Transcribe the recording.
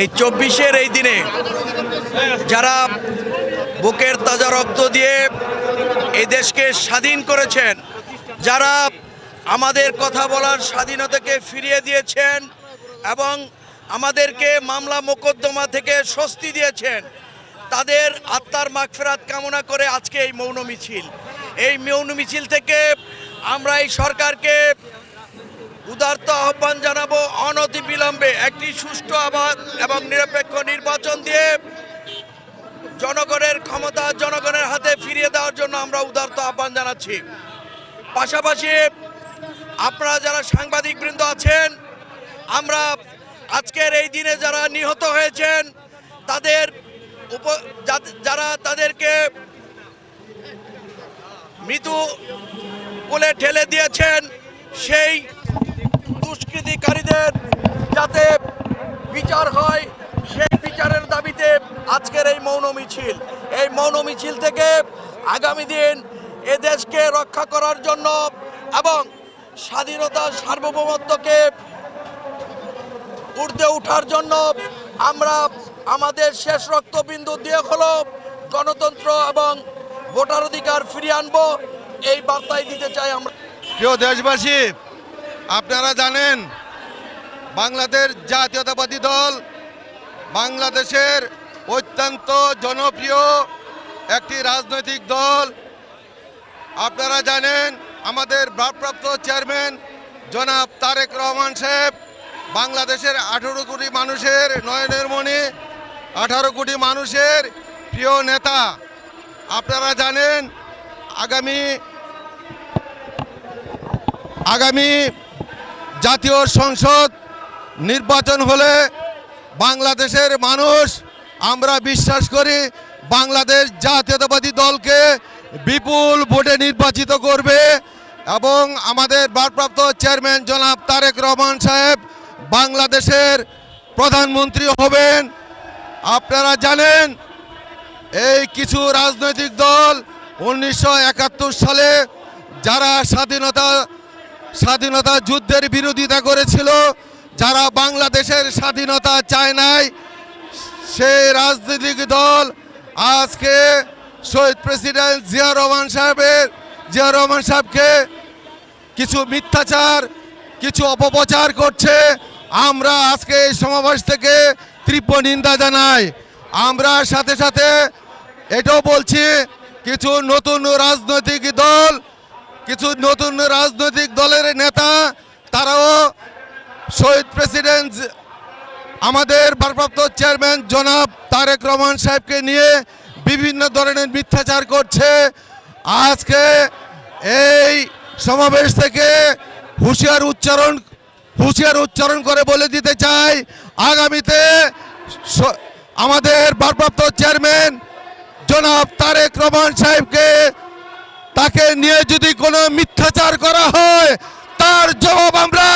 এই চব্বিশের এই দিনে যারা বুকের তাজা রক্ত দিয়ে এই দেশকে স্বাধীন করেছেন, যারা আমাদের কথা বলার স্বাধীনতাকে ফিরিয়ে দিয়েছেন এবং আমাদেরকে মামলা মোকদ্দমা থেকে স্বস্তি দিয়েছেন, তাদের আত্মার মাগফেরাত কামনা করে আজকে এই মৌন মিছিল। এই মৌন মিছিল থেকে আমরা এই সরকারকে উদার্ত আহ্বান জানাব অনতি বিলম্বে। একটি সুষ্ঠু আবাদ এবং নিরপেক্ষ নির্বাচন দিয়ে জনগণের ক্ষমতা জনগণের হাতে ফিরিয়ে দেওয়ার জন্য আমরা উদার্ত আহ্বান জানাচ্ছি। পাশাপাশি আপনারা যারা সাংবাদিক বৃন্দ আছেন, আমরা আজকের এই দিনে যারা নিহত হয়েছেন, তাদের উপ যারা তাদেরকে মৃত্যু কোলে ঠেলে দিয়েছেন, সেই দুষ্কৃতিকারীদের যাতে বিচার হয়, সেই বিচারের দাবিতে আজকের এই মৌন মিছিল। এই মৌন মিছিল থেকে আগামী দিন এ দেশকে রক্ষা করার জন্য এবং স্বাধীনতার সার্বভৌমত্বকে উর্ধে ওঠার জন্য আমরা আমাদের শেষ রক্তবিন্দু দিয়ে হলো গণতন্ত্র এবং ভোটার অধিকার ফিরিয়ে আনব। এই বার্তাই দিতে চাই আমরা। প্রিয় দেশবাসী আপনারা জানেন, বাংলাদেশ জাতীয়তাবাদী দল বাংলাদেশের অত্যন্ত জনপ্রিয় একটি রাজনৈতিক দল। আপনারা জানেন, আমাদের ভারপ্রাপ্ত চেয়ারম্যান জনাব তারেক রহমান সাহেব বাংলাদেশের আঠেরো কোটি মানুষের নয়নের মণি, আঠারো কোটি মানুষের প্রিয় নেতা। আপনারা জানেন, আগামী আগামী জাতীয় সংসদ নির্বাচন হলে বাংলাদেশের মানুষ, আমরা বিশ্বাস করি বাংলাদেশ জাতীয়তাবাদী দলকে বিপুল ভোটে নির্বাচিত করবে এবং আমাদের ভারপ্রাপ্ত চেয়ারম্যান জনাব তারেক রহমান সাহেব বাংলাদেশের প্রধানমন্ত্রী হবেন। আপনারা জানেন, এই কিছু রাজনৈতিক দল উনিশশো একাত্তর সালে যারা স্বাধীনতা স্বাধীনতা যুদ্ধের বিরোধিতা করেছিল, যারা বাংলাদেশের স্বাধীনতা চায় নাই সেই রাজনৈতিক দল আজকে শহীদ প্রেসিডেন্ট জিয়া রহমান সাহেবের, জিয়া রহমান সাহেবকে কিছু মিথ্যাচার, কিছু অপপ্রচার করছে। আমরা আজকে এই সমাবেশ থেকে তীব্র নিন্দা জানাই। আমরা সাথে সাথে এটাও বলছি, কিছু নতুন রাজনৈতিক দল কিছু নতুন রাজনৈতিক দলের নেতা, তারাও শহীদ প্রেসিডেন্ট, আমাদের ভারপ্রাপ্ত চেয়ারম্যান জনাব তারেক রহমান সাহেবকে নিয়ে বিভিন্ন ধরনের মিথ্যাচার করছে। আজকে এই সমাবেশ থেকে হুঁশিয়ার উচ্চারণ হুঁশিয়ার উচ্চারণ করে বলে দিতে চাই। আগামীতে আমাদের ভারপ্রাপ্ত চেয়ারম্যান জনাব তারেক রহমান সাহেবকে তাকে নিয়ে যদি কোনো মিথ্যাচার করা হয় তার জবাব আমরা